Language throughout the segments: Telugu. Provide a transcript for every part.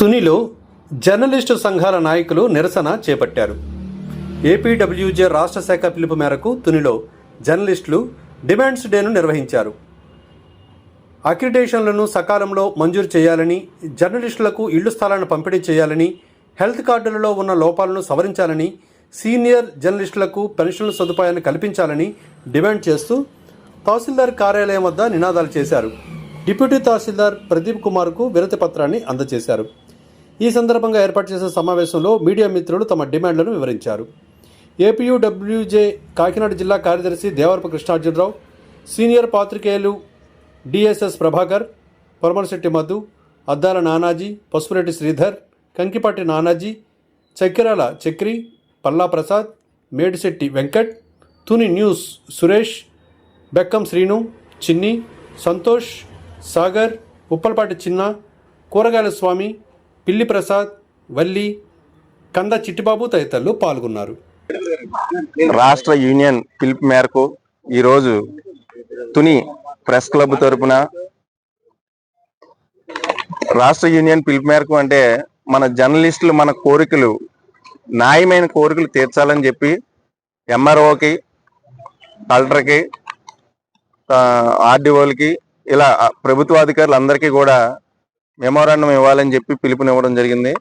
తునిలో జర్నలిస్టు సంఘాల నాయకులు నిరసన చేపట్టారు. ఏపీడబ్ల్యూజే రాష్ట్ర శాఖ పిలుపు మేరకు తునిలో జర్నలిస్టులు డిమాండ్స్ డేను నిర్వహించారు. అక్రిడేషన్లను సకాలంలో మంజూరు చేయాలని జర్నలిస్టులకు ఇళ్ళు స్థలాలను పంపిణీ చేయాలని హెల్త్ కార్డులలో ఉన్న లోపాలను సవరించాలని సీనియర్ జర్నలిస్టులకు పెన్షన్ల సదుపాయాన్ని కల్పించాలని డిమాండ్ చేస్తూ తహసీల్దార్ కార్యాలయం వద్ద నినాదాలు చేశారు. డిప్యూటీ తహసీల్దార్ ప్రదీప్ కుమార్కు వినతి పత్రాన్ని అందజేశారు. ఈ సందర్భంగా ఏర్పాటు చేసిన సమావేశంలో మీడియా మిత్రులు తమ డిమాండ్లను వివరించారు. ఏపీయూడబ్ల్యూజే కాకినాడ జిల్లా కార్యదర్శి దేవరపు కృష్ణార్జునరావు సీనియర్ పాత్రికేయులు డిఎస్ఎస్ ప్రభాకర్ పొరమలశెట్టి మధు అద్దాల నానాజీ పసుపురెడ్డి శ్రీధర్ కంకిపాటి నానాజీ చక్కెరాల చక్రి పల్లా ప్రసాద్ మేడిశెట్టి వెంకట్ తుని న్యూస్ సురేష్ బెక్కం శ్రీను చిన్ని సంతోష్ సాగర్ ఉప్పలపాటి చిన్న కూరగాయల స్వామి పిల్లి ప్రసాద్ వల్లి కంద చిట్టిబాబు తదితరులు పాల్గొన్నారు. రాష్ట్ర యూనియన్ పిలుపు మేరకు ఈరోజు తుని ప్రెస్ క్లబ్ తరపున రాష్ట్ర యూనియన్ పిలుపు మేరకు అంటే మన జర్నలిస్టులు మన కోరికలు న్యాయమైన కోరికలు తీర్చాలని చెప్పి ఎంఆర్ఓకి కలెక్టర్కి ఆర్డీఓలకి ఇలా ప్రభుత్వ అధికారులందరికీ కూడా మెమోరాండం ఇవ్వాలని చెప్పి పిలుపునివ్వడం జరిగింది.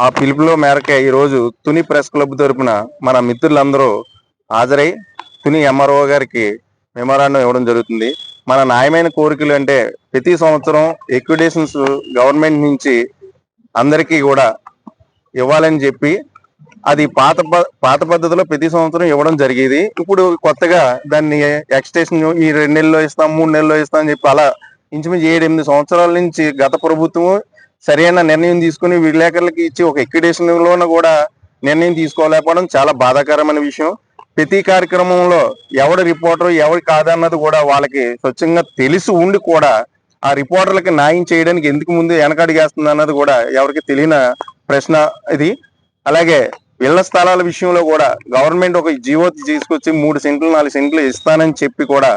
ఆ పిలుపులో మేరకే ఈరోజు తుని ప్రెస్ క్లబ్ తరపున మన మిత్రులందరూ హాజరై తుని ఎంఆర్ఓ గారికి మెమోరాండం ఇవ్వడం జరుగుతుంది. మన న్యాయమైన కోరికలు అంటే ప్రతి సంవత్సరం ఎక్విడేషన్స్ గవర్నమెంట్ నుంచి అందరికీ కూడా ఇవ్వాలని చెప్పి అది పాత ప- పాత పద్ధతిలో ప్రతి సంవత్సరం ఇవ్వడం జరిగేది. ఇప్పుడు కొత్తగా దాన్ని ఎక్స్టేషన్ ఈ రెండు నెలల్లో ఇస్తాం మూడు నెలల్లో ఇస్తాం అని చెప్పి అలా ఇంచుమించు ఏడు ఎనిమిది సంవత్సరాల నుంచి గత ప్రభుత్వం సరైన నిర్ణయం తీసుకుని విలేకరులకి ఇచ్చి ఒక ఎక్విడేషన్లోన కూడా నిర్ణయం తీసుకోలేకపోవడం చాలా బాధాకరమైన విషయం. ప్రతి కార్యక్రమంలో ఎవడు రిపోర్టర్ ఎవరి కాదన్నది కూడా వాళ్ళకి స్వచ్ఛంగా తెలిసి ఉండి కూడా ఆ రిపోర్టర్లకి న్యాయం చేయడానికి ఎందుకు ముందు వెనకడిగేస్తుంది అన్నది కూడా ఎవరికి తెలియని ప్రశ్న ఇది. అలాగే ఇళ్ళ స్థలాల విషయంలో కూడా గవర్నమెంట్ ఒక జీవో తీసుకొచ్చి మూడు సెంట్లు నాలుగు సెంట్లు ఇస్తానని చెప్పి కూడా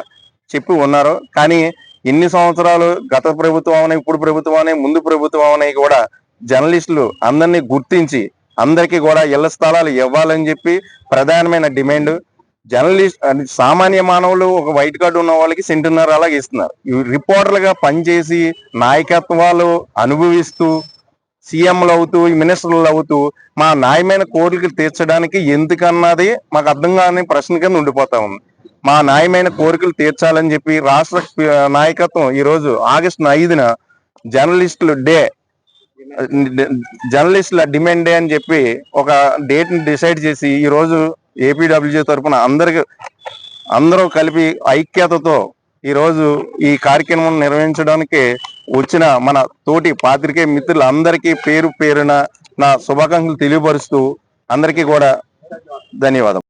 చెప్పి ఉన్నారు. కానీ ఎన్ని సంవత్సరాలు గత ప్రభుత్వం అనే ఇప్పుడు ప్రభుత్వం అనే ముందు ప్రభుత్వం అనే కూడా జర్నలిస్టులు అందరినీ గుర్తించి అందరికీ కూడా ఇళ్ళ స్థలాలు ఇవ్వాలని చెప్పి ప్రధానమైన డిమాండ్. జర్నలిస్ట్ సామాన్య మానవులు ఒక వైట్ కార్డు ఉన్న వాళ్ళకి సెంటున్నర అలాగే ఇస్తున్నారు. ఈ రిపోర్టర్లుగా పనిచేసి నాయకత్వాలు అనుభవిస్తూ సీఎంలు అవుతూ మినిస్టర్లు అవుతూ మా న్యాయమైన కోరికలు తీర్చడానికి ఎందుకన్నది మాకు అర్థం కాని ప్రశ్న కింద ఉండిపోతా ఉంది. మా న్యాయమైన కోరికలు తీర్చాలని చెప్పి రాష్ట్ర నాయకత్వం ఈ రోజు ఆగస్టు ఐదున జర్నలిస్టులు డే జర్నలిస్టుల డిమాండ్ డే అని చెప్పి ఒక డేట్ని డిసైడ్ చేసి ఈ రోజు ఏపీడబ్ల్యూజే తరఫున అందరికి అందరూ కలిపి ఐక్యతతో ఈ రోజు ఈ కార్యక్రమం నిర్వహించడానికి వచ్చిన మన తోటి పాత్రికే మిత్రులందరికీ పేరు పేరున నా శుభాకాంక్షలు తెలియపరుస్తూ అందరికీ కూడా ధన్యవాదం.